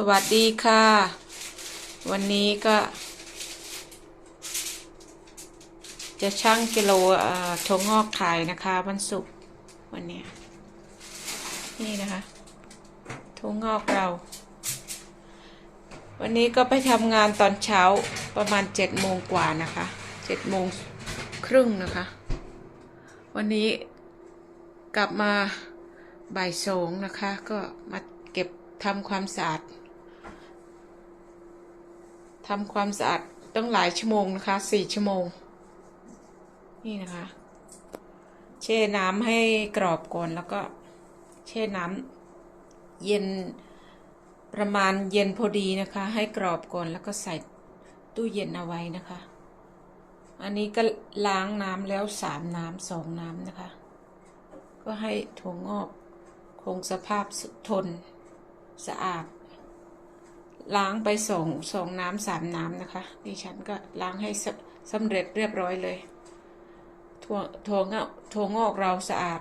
สวัสดีค่ะ วันนี้ก็ จะชั่งกิโลอ่อถั่วงอกขายนะคะ วันศุกร์วันนี้ นี่นะคะถั่วงอกเรา วันนี้ก็ไปทำงานตอนเช้าประมาณเจ็ดโมงกว่านะคะเจ็ดโมงครึ่งนะคะ วันนี้กลับมาบ่ายสองนะคะ ก็มาเก็บทำความสะอาด ทำความสะอาดต้องหลายชั่วโมงนะคะสี่ชั่วโมง นี่นะคะ แช่น้ำให้กรอบก่อนแล้วก็แช่น้ำเย็นประมาณเย็นพอดีนะคะ ให้กรอบก่อนแล้วก็ใส่ตู้เย็นเอาไว้นะคะ อันนี้ก็ล้างน้ำแล้วสามน้ำสองน้ำนะคะ ก็ให้ถั่วงอกคงสภาพทนสะอาด ล้างไปสองสองน้ำสามน้ำนะคะ ดิฉันก็ล้างให้สำเร็จเรียบร้อยเลยถั่วถั่วงอกถั่วงอกเราสะอาด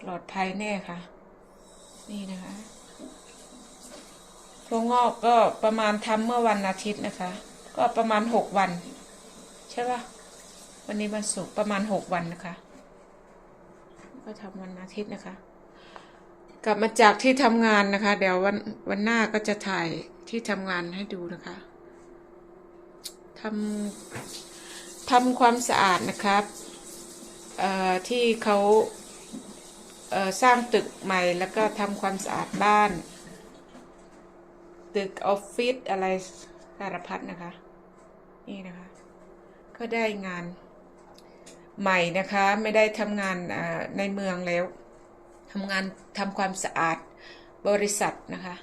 ปลอดภัยแน่ค่ะ นี่นะคะถั่วงอกก็ประมาณทำเมื่อวันอาทิตย์นะคะ ก็ประมาณหกวัน ใช่ปะวันนี้วันศุกร์ประมาณหกวันนะคะ ก็ทำวันอาทิตย์นะคะ กลับมาจากที่ทำงานนะคะ เดี๋ยววันวันหน้าก็จะถ่าย ที่ทำงานให้ดูนะคะทำทำความสะอาดนะครับที่เขาเสร้างตึกใหม่แล้วก็ทำความสะอาดบ้าน ตึกออฟฟิศอะไรสารพัดนะคะ นี่นะคะ ก็ได้งานใหม่นะคะ ไม่ได้ทำงานในเมืองแล้วทำงานทำความสะอาดบริษัทนะคะ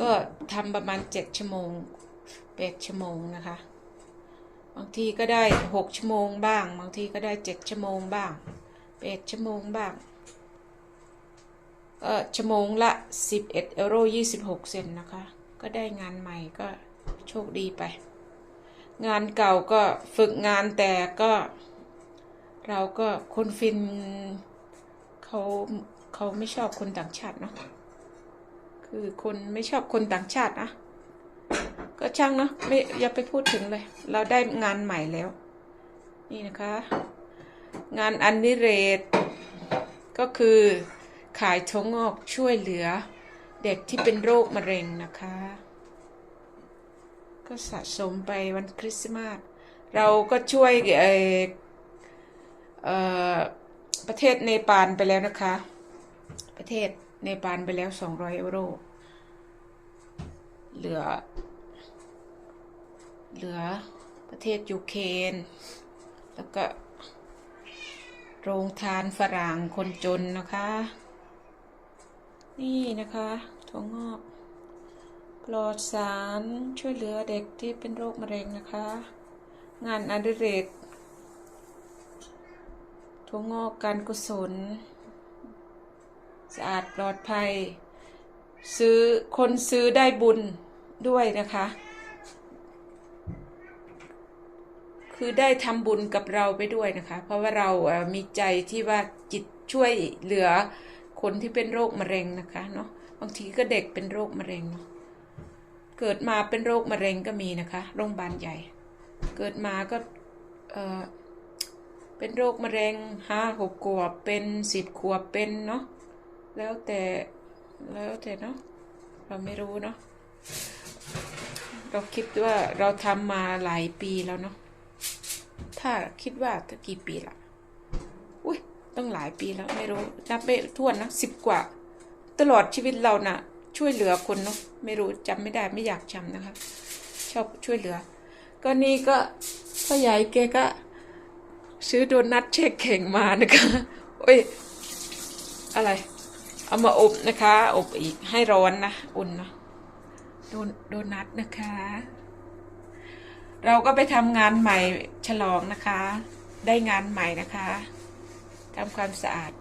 ก็ทำประมาณเจ็ดชั่วโมงแปดชั่วโมงนะคะ บางทีก็ได้หกชั่วโมงบ้าง บางทีก็ได้เจ็ดชั่วโมงบ้างแปดชั่วโมงบ้างก็ชั่วโมงละสิบเอ็ดยูโรยี่สิบหกเซนนะคะ ก็ได้งานใหม่ก็โชคดีไป งานเก่าก็ฝึกงานแต่ก็เราก็คนฟินเขาเขาไม่ชอบคนต่างชาติเนาะ คือคนไม่ชอบคนต่างชาตินะก็ช่างเนาะไม่อย่าไปพูดถึงเลย เราได้งานใหม่แล้ว นี่นะคะ งานอันนิเรศก็คือขายทงงอกช่วยเหลือ เด็กที่เป็นโรคมะเร็งนะคะ ก็สะสมไปวันคริสต์มาสเราก็ช่วยประเทศเนปาลไปแล้วนะคะ ประเทศ เนปาลไปแล้ว 200ยูโร เหลือ เหลือประเทศยูเครนแล้วก็ โรงทานฝรั่งคนจนนะคะ นี่นะคะถั่วงอกปลอดสารช่วยเหลือเด็กที่เป็นโรคมะเร็งนะคะ งานอดิเรกถั่วงอกการกุศล สะอาดปลอดภัย ซื้อคนซื้อได้บุญด้วยนะคะ คือได้ทำบุญกับเราไปด้วยนะคะ เพราะว่าเรามีใจที่ว่าจิตช่วยเหลือคนที่เป็นโรคมะเร็งนะคะเนาะบางทีก็เด็กเป็นโรคมะเร็งเนาะเกิดมาเป็นโรคมะเร็งก็มีนะคะโรงพยาบาลใหญ่ เกิดมาก็เออเป็นโรคมะเร็งห้าหกขวบเป็นสิบขวบเป็นเนาะ แล้วแต่แล้วแต่เนาะเราไม่รู้เนาะเราคิดว่าเราทำมาหลายปีแล้วเนาะถ้าคิดว่ากี่ปีละอุ้ยต้องหลายปีแล้วไม่รู้นับไม่ถ้วนนะสิบกว่า ตลอดชีวิตเรานะ่ะ ช่วยเหลือคนเนาะไม่รู้จำไม่ได้ไม่อยากจำนะคะ ชอบช่วยเหลือ ก็นี่ก็พ่อใหญ่แกก็ซื้อโดนัทเช็คเข่งมานะคะโอ้ยอะไร เอามาอบนะคะ อบอีกให้ร้อนนะอุ่นเนาะโดนโดนัทนะคะ เราก็ไปทำงานใหม่ฉลองนะคะ ได้งานใหม่นะคะทำความสะอาด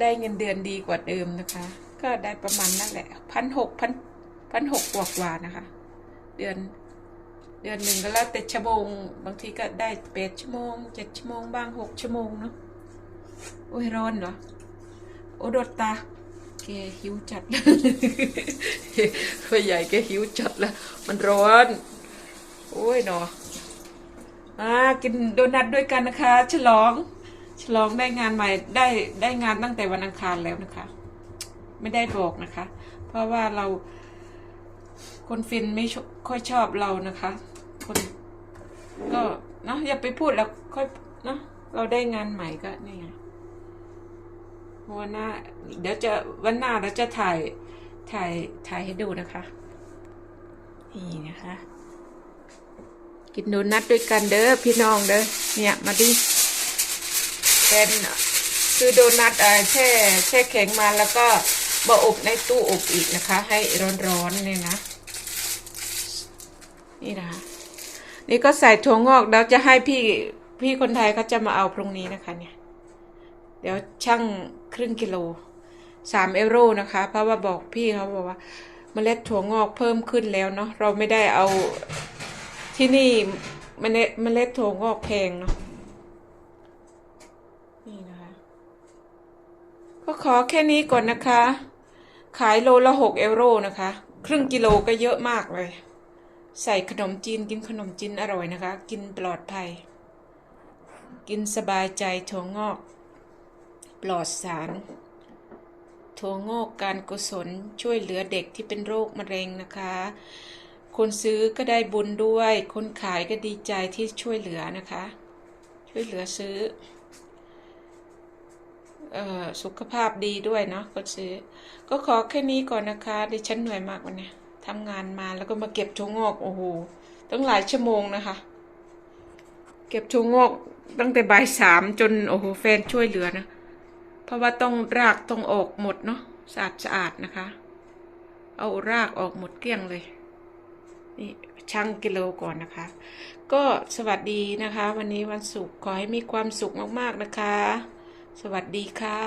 ได้เงินเดือนดีกว่าเดิมนะคะ ก็ได้ประมาณนั่นแหละพันหกพันพันหกกว่ากว่านะคะ เดือนเดือนหนึ่งก็แล้วแต่ชั่วโมง บางทีก็ได้แปดชั่วโมงเจ็ดชั่วโมงบ้างหกชั่วโมงเนาะโอ้ยร้อนเหรอ โอ้โดดตาแกหิวจัดพ่อใหญ่แกหิวจัดแล้ว มันร้อน โอ้ยเนาะอ่ากินโดนัทด้วยกันนะคะ ฉลอง ฉลองได้งานใหม่ได้ได้งานตั้งแต่วันอังคารแล้วนะคะ ไม่ได้บอกนะคะ เพราะว่าเรา คนฟินไม่ชค่อยชอบเรานะคะ คน ก็เนาะอย่าไปพูดแล้วค่อยเนาะเราได้งานใหม่ก็นี่ไง วันหน้า เดี๋ยวจะวันหน้าเราจะถ่าย ถ่าย ถ่ายให้ดูนะคะ นี่นะคะ กินโดนัทด้วยกันเด้อพี่น้องเด้อ เนี่ยมาดิ เป็นคือโดนัทเอ่อแช่แช่แข็งมาแล้วก็มาอบในตู้อบอีกนะคะ ให้ร้อนๆเนี่ยนะ นี่นะคะนี่ก็ใส่ถั่วงอกแล้วจะให้พี่พี่คนไทยเขาจะมาเอาพรุ่งนี้นะคะเนี่ย เดี๋ยวช่างครึ่งกิโลสามเอโรนะคะ เพราะว่าบอกพี่เขาบอกว่าเมล็ดถั่วงอกเพิ่มขึ้นแล้วเนาะเราไม่ได้เอาที่นี่เมล็ดเมล็ดถั่วงอกแพงเนาะนี่นะคะ ก็ขอแค่นี้ก่อนนะคะ ขายโลละหกเอโรนะคะ ครึ่งกิโลก็เยอะมากเลย ใส่ขนมจีนกินขนมจีนอร่อยนะคะ กินปลอดภัย กินสบายใจถั่วงอก ปลอดสารถั่วงอกการกุศลช่วยเหลือเด็กที่เป็นโรคมะเร็งนะคะ คนซื้อก็ได้บุญด้วย คนขายก็ดีใจที่ช่วยเหลือนะคะ ช่วยเหลือซื้ออสุขภาพดีด้วยเนาะคนซื้อ ก็ขอแค่นี้ก่อนนะคะดิฉันเหนื่อยมากวันนี้ทำงานมาแล้วก็มาเก็บถั่วงอกโอ้โหตั้งหลายชั่วโมงนะคะ เก็บถั่วงอกตั้งแต่บ่ายสามจนโอ้โหแฟนช่วยเหลือนะ เพราะว่าต้องรากตรงออกหมดเนาะสะอาดสะอาดนะคะ เอารากออกหมดเกลี้ยงเลยนี่ชั่งกิโลก่อนนะคะ ก็สวัสดีนะคะ วันนี้วันศุกร์ขอให้มีความสุขมากๆนะคะ สวัสดีค่ะ